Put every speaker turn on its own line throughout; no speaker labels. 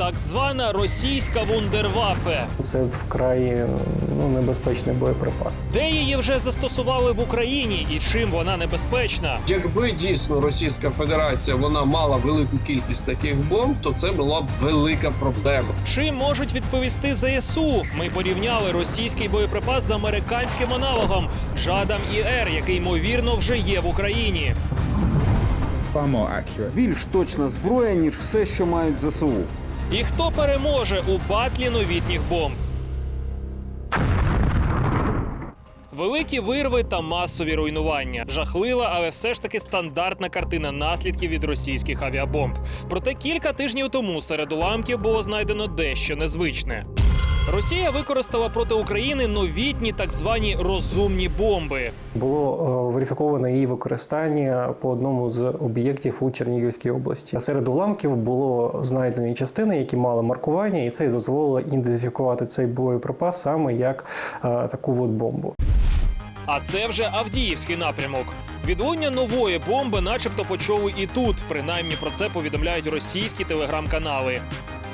Так звана російська вундервафе.
Це вкрай ну, небезпечний боєприпас.
Де її вже застосували в Україні і чим вона небезпечна?
Якби дійсно Російська Федерація вона мала велику кількість таких бомб, то це була б велика проблема.
Чим можуть відповісти ЗСУ? Ми порівняли російський боєприпас з американським аналогом Жадам ІР, який ймовірно вже є в Україні.
Більш точна зброя, ніж все, що мають ЗСУ.
І хто переможе у батлі новітніх бомб? Великі вирви та масові руйнування. Жахлива, але все ж таки стандартна картина наслідків від російських авіабомб. Проте кілька тижнів тому серед уламків було знайдено дещо незвичне. Росія використала проти України новітні так звані розумні бомби.
Було е, верифіковано її використання по одному з об'єктів у Чернігівській області. Серед уламків було знайдені частини, які мали маркування, і це дозволило ідентифікувати цей боєприпас саме як е, таку от бомбу.
А це вже Авдіївський напрямок. Відлуння нової бомби, начебто, почули і тут. Принаймні про це повідомляють російські телеграм-канали.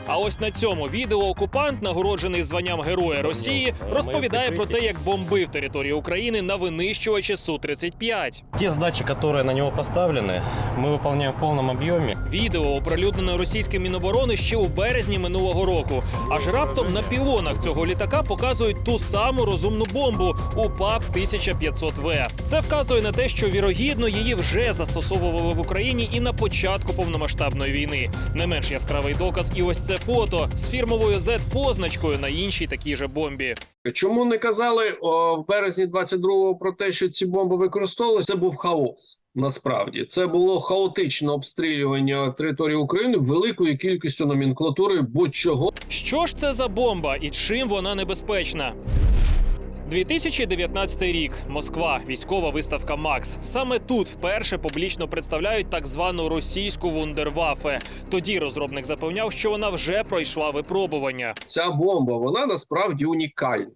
А ось на цьому відео окупант, нагороджений званням Героя Росії, розповідає про те, як бомбив територію України на винищувачі су 35
Те задачи, которые на него поставлены, мы выполняем в полном объеме.
Відео оприлюднено російським міноборони ще у березні минулого року. Аж раптом на пілонах цього літака показують ту саму розумну бомбу УПАП 1500 в Це вказує на те, що вірогідно її вже застосовували в Україні і на початку повномасштабної війни. Не менш яскравий доказ, і ось це фото з фірмовою z позначкою на іншій такій же бомбі.
Чому не казали о, в березні 22-го про те, що ці бомби використовувалися? Це був хаос. Насправді це було хаотичне обстрілювання території України великою кількістю номенклатури будь-чого.
Що ж це за бомба і чим вона небезпечна? 2019 рік. Москва. Військова виставка Макс. Саме тут вперше публічно представляють так звану російську вундервафе. Тоді розробник запевняв, що вона вже пройшла випробування.
Ця бомба вона насправді унікальна.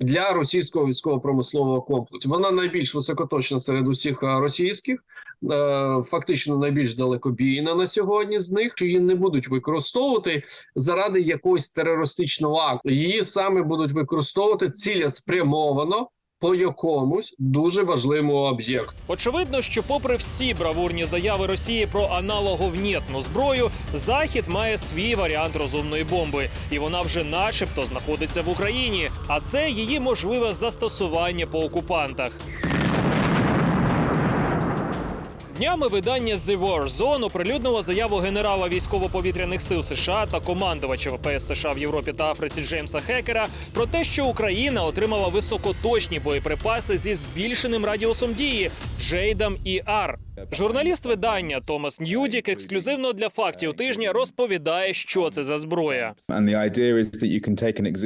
Для російського військово-промислового комплексу вона найбільш високоточна серед усіх російських, фактично найбільш далекобійна на сьогодні з них. Що її не будуть використовувати заради якогось терористичного акту. Її саме будуть використовувати цілеспрямовано по якомусь дуже важливому об'єкту.
Очевидно, що, попри всі бравурні заяви Росії про аналоговнєтну зброю, Захід має свій варіант розумної бомби, і вона вже, начебто, знаходиться в Україні. А це її можливе застосування по окупантах. Днями видання The War Zone оприлюднило заяву генерала військово-повітряних сил США та командувача ВПС США в Європі та Африці Джеймса Хекера про те, що Україна отримала високоточні боєприпаси зі збільшеним радіусом дії Джейдам і Ар. Журналіст видання Томас Ньюдік ексклюзивно для фактів тижня розповідає, що це за зброя.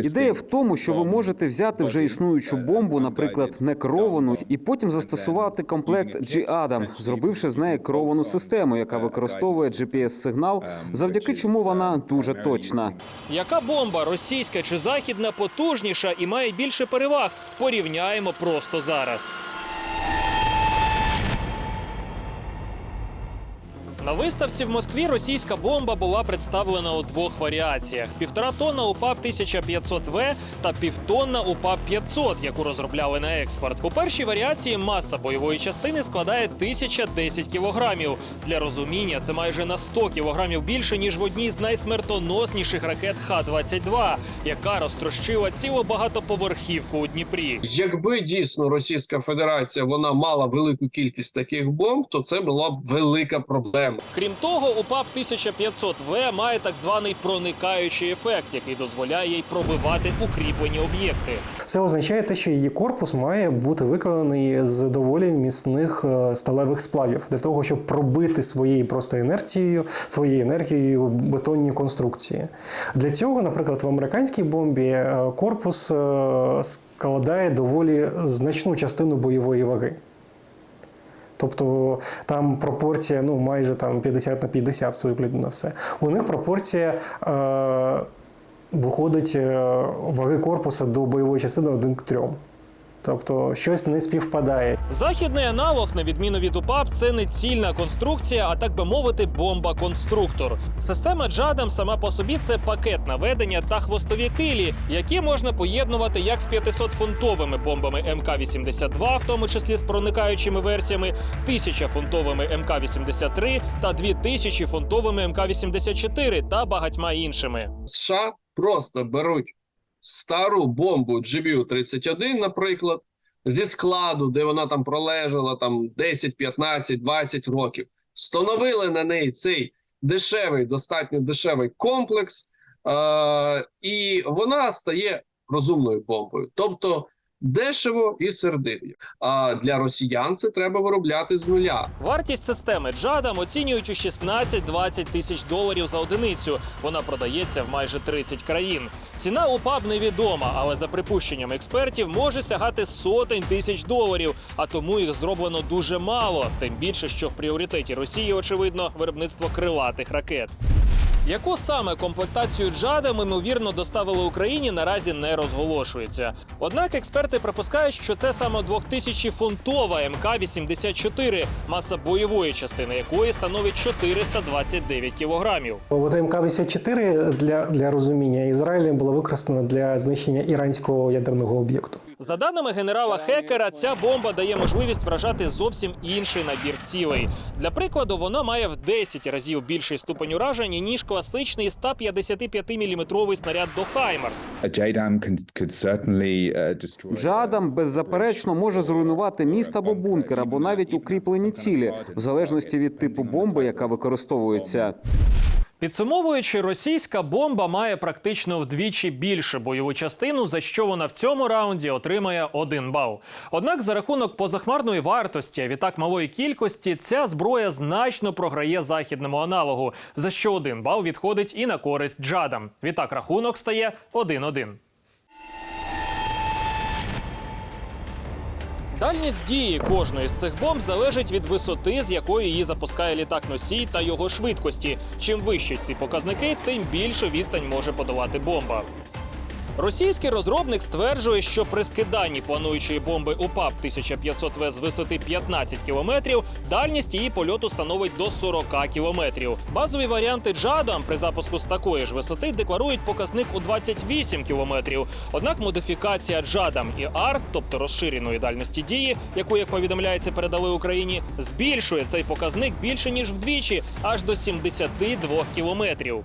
Ідея в тому, що ви можете взяти вже існуючу бомбу, наприклад, не керовану, і потім застосувати комплект G-Adam, зробивши з неї керовану систему, яка використовує GPS-сигнал, завдяки чому вона дуже точна.
Яка бомба, російська чи західна, потужніша і має більше переваг? Порівняємо просто зараз. На виставці в Москві російська бомба була представлена у двох варіаціях: півтора тонна УПАП 1500 В та півтонна УПАП 500, яку розробляли на експорт. У першій варіації маса бойової частини складає 1010 кілограмів. Для розуміння це майже на 100 кілограмів більше ніж в одній з найсмертоносніших ракет Х-22, яка розтрощила цілу багатоповерхівку у Дніпрі.
Якби дійсно Російська Федерація вона мала велику кількість таких бомб, то це була б велика проблема.
Крім того, УПАП 1500 В має так званий проникаючий ефект, який дозволяє їй пробивати укріплені об'єкти.
Це означає те, що її корпус має бути виконаний з доволі міцних е, сталевих сплавів для того, щоб пробити своєю просто інерцією, своєю енергією бетонні конструкції. Для цього, наприклад, в американській бомбі е, корпус е, складає доволі значну частину бойової ваги. Тобто там пропорція ну, майже там 50 на 50 виглядно на все. У них пропорція е, виходить е, ваги корпуса до бойової частини 1 к 3. Тобто щось не співпадає.
Західний аналог, на відміну від УПАП, це не цільна конструкція, а так би мовити, бомба-конструктор. Система Джадам сама по собі це пакет наведення та хвостові килі, які можна поєднувати як з 500-фунтовими бомбами МК-82, в тому числі з проникаючими версіями, 1000-фунтовими МК-83 та 2000-фунтовими МК-84 та багатьма іншими.
США просто беруть стару бомбу GBU-31, наприклад, зі складу, де вона там пролежала там 10, 15, 20 років, встановили на неї цей дешевий, достатньо дешевий комплекс, е- і вона стає розумною бомбою. Тобто дешево і сердито. А для росіян це треба виробляти з нуля.
Вартість системи Джадам оцінюють у 16-20 тисяч доларів за одиницю. Вона продається в майже 30 країн. Ціна УПАБ невідома, але за припущенням експертів може сягати сотень тисяч доларів. А тому їх зроблено дуже мало. Тим більше, що в пріоритеті Росії, очевидно, виробництво крилатих ракет. Яку саме комплектацію Джадам, ймовірно, доставили Україні, наразі не розголошується. Однак експерти припускають, що це саме 2000-фунтова МК-84, маса бойової частини якої становить 429 кілограмів.
От МК-84 для, для розуміння Ізраїлем була використана для знищення іранського ядерного об'єкту.
За даними генерала Хекера, ця бомба дає можливість вражати зовсім інший набір цілей. Для прикладу, вона має в 10 разів більший ступень ураження ніж класичний 155-мм снаряд до
uh, destroy.
Джадам беззаперечно може зруйнувати міст або бункер, або навіть укріплені цілі, в залежності від типу бомби, яка використовується.
Підсумовуючи, російська бомба має практично вдвічі більше бойову частину, за що вона в цьому раунді отримає один бал. Однак, за рахунок позахмарної вартості, а відтак малої кількості, ця зброя значно програє західному аналогу, за що один бал відходить і на користь джадам. Відтак рахунок стає 1-1. Дальність дії кожної з цих бомб залежить від висоти, з якої її запускає літак носій та його швидкості. Чим вищі ці показники, тим більше відстань може подолати бомба. Російський розробник стверджує, що при скиданні плануючої бомби УПАП 1500 В з висоти 15 кілометрів дальність її польоту становить до 40 кілометрів. Базові варіанти Джадам при запуску з такої ж висоти декларують показник у 28 кілометрів. Однак модифікація Джадам і АР, тобто розширеної дальності дії, яку, як повідомляється, передали Україні, збільшує цей показник більше ніж вдвічі, аж до 72 кілометрів.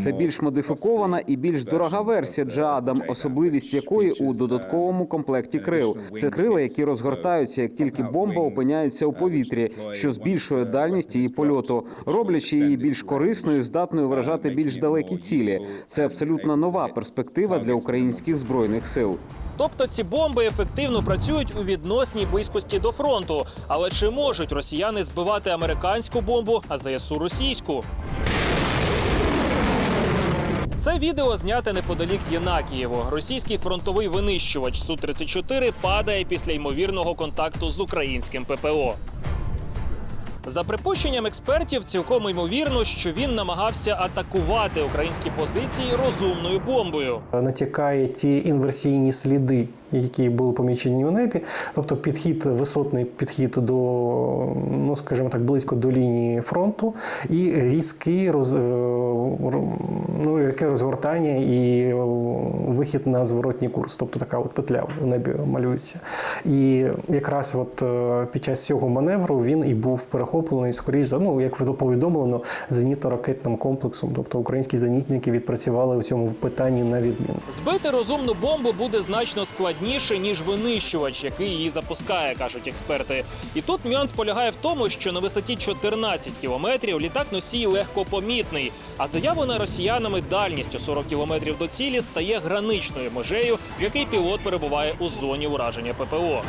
Це більш модифікована і більш дорога версія Джаадам, особливість якої у додатковому комплекті крил. Це крила, які розгортаються, як тільки бомба опиняється у повітрі, що збільшує дальність її польоту, роблячи її більш корисною, здатною вражати більш далекі цілі. Це абсолютно нова перспектива для українських збройних сил.
Тобто ці бомби ефективно працюють у відносній близькості до фронту. Але чи можуть росіяни збивати американську бомбу, а ЗСУ російську? Це відео зняте неподалік Єнакієво. Російський фронтовий винищувач Су-34 падає після ймовірного контакту з українським ППО. За припущенням експертів, цілком ймовірно, що він намагався атакувати українські позиції розумною бомбою.
Натякає ті інверсійні сліди, які були помічені у небі, тобто підхід, висотний підхід до, ну скажімо так, близько до лінії фронту, і різкий роз, е, ну, різке розгортання і вихід на зворотній курс, тобто така от петля у небі малюється. І якраз от е, під час цього маневру він і був перехоплений, скоріш за ну, як повідомлено, зенітно-ракетним комплексом. Тобто українські зенітники відпрацювали у цьому питанні на відміну.
Збити розумну бомбу буде значно складніше, ніж винищувач, який її запускає, кажуть експерти. І тут нюанс полягає в тому, що на висоті 14 кілометрів літак носій легко помітний. А заявлена росіянами дальність у 40 кілометрів до цілі стає граничною межею, в якій пілот перебуває у зоні ураження ППО.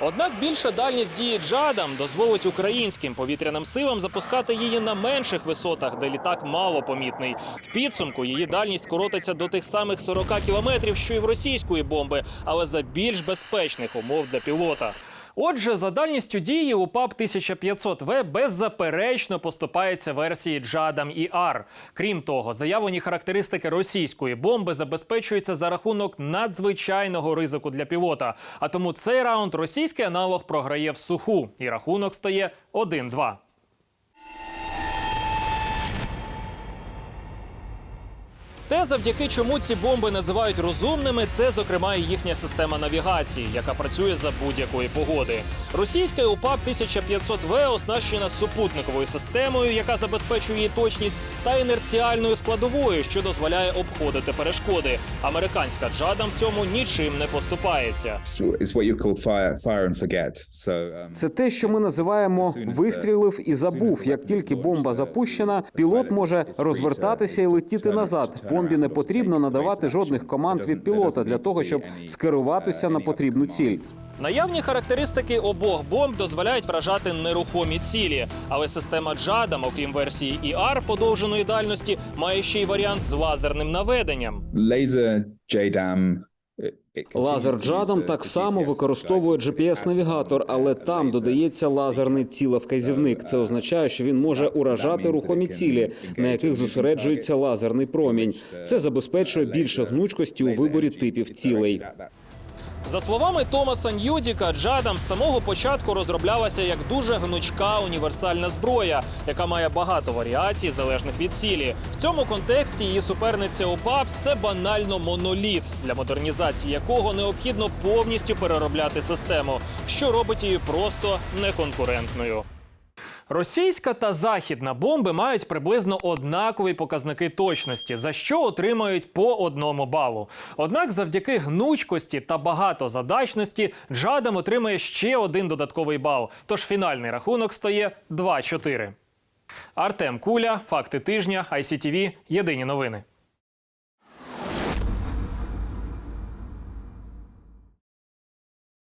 Однак більша дальність дії Джадам дозволить українським повітряним силам запускати її на менших висотах, де літак мало помітний. В підсумку її дальність коротиться до тих самих 40 кілометрів, що й в російської бомби, але за більш безпечних умов для пілота. Отже, за дальністю дії УПАП 1500В беззаперечно поступається версії Джадам і Ар. Крім того, заявлені характеристики російської бомби забезпечуються за рахунок надзвичайного ризику для пілота. А тому цей раунд російський аналог програє в суху, і рахунок стає 1-2. Те, завдяки чому ці бомби називають розумними, це зокрема і їхня система навігації, яка працює за будь-якої погоди. Російська УПАП 1500В оснащена супутниковою системою, яка забезпечує її точність, та інерціальною складовою, що дозволяє обходити перешкоди. Американська джадам в цьому нічим не поступається.
Um,
Це те, що ми називаємо вистрілив і забув. Як тільки бомба запущена, пілот може розвертатися і летіти назад. Бомбі не потрібно надавати жодних команд від пілота для того, щоб скеруватися на потрібну ціль.
Наявні характеристики обох бомб дозволяють вражати нерухомі цілі, але система Джадам, окрім версії ER подовженої дальності, має ще й варіант з лазерним наведенням.
laser JDAM.
Лазер
джадом
так само використовує. GPS-навігатор, але там додається лазерний цілевказівник. Це означає, що він може уражати рухомі цілі, на яких зосереджується лазерний промінь. Це забезпечує більше гнучкості у виборі типів цілей.
За словами Томаса Ньюдіка, Джадам з самого початку розроблялася як дуже гнучка універсальна зброя, яка має багато варіацій залежних від цілі. В цьому контексті її суперниця ОПАП це банально моноліт, для модернізації якого необхідно повністю переробляти систему, що робить її просто неконкурентною. Російська та західна бомби мають приблизно однакові показники точності, за що отримають по одному балу. Однак, завдяки гнучкості та багатозадачності, Джадам отримає ще один додатковий бал. Тож фінальний рахунок стає 2-4. Артем Куля, факти тижня, ICTV, Єдині новини.